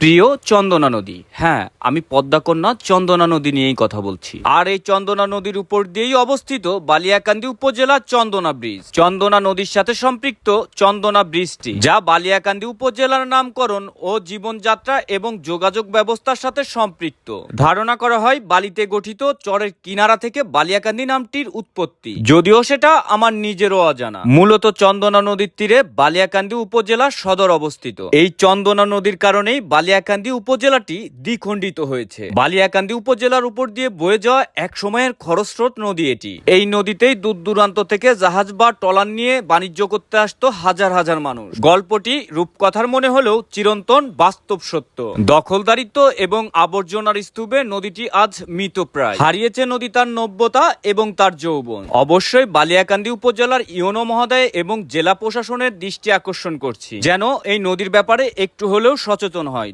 প্রিয় চন্দনা নদী হ্যাঁ আমি পদ্মাকন্যা চন্দনা নদী নিয়েই কথা বলছি। আর এই চন্দনা নদীর উপর দিয়েই অবস্থিত বালিয়াকান্দি উপজেলার চন্দনা ব্রিজ। চন্দনা নদীর সাথে সম্পৃক্ত চন্দনা ব্রিজটি, যা বালিয়াকান্দি উপজেলার নামকরণ ও জীবনযাত্রা এবং যোগাযোগ ব্যবস্থার সাথে সম্পৃক্ত। ধারণা করা হয়, বালিতে গঠিত চরের কিনারা থেকে বালিয়াকান্দি নামটির উৎপত্তি। যদিও সেটা আমার নিজেরও অজানা। মূলত চন্দনা নদীর তীরে বালিয়াকান্দি উপজেলার সদর অবস্থিত। এই চন্দনা নদীর কারণেই বালিয়াকান্দি উপজেলাটি দ্বিখণ্ডিত হয়েছে। বালিয়াকান্দি উপজেলার উপর দিয়ে বয়ে যাওয়া এক সময়ের খরস্রোত নদী এটি। এই নদীতেই দূর দূরান্ত থেকে জাহাজ বা টলার নিয়ে বাণিজ্য করতে আসতো হাজার হাজার মানুষ। গল্পটি রূপকথার মনে হলেও চিরন্তন বাস্তব সত্য। দখলদারিত্ব এবং আবর্জনার স্তূপে নদীটি আজ মৃতপ্রায়। হারিয়েছে নদী তার নব্যতা এবং তার যৌবন। অবশ্যই বালিয়াকান্দি উপজেলার ইউনো মহোদয় এবং জেলা প্রশাসনের দৃষ্টি আকর্ষণ করছি। যেন এই নদীর ব্যাপারে একটু হলেও সচেতন হয়।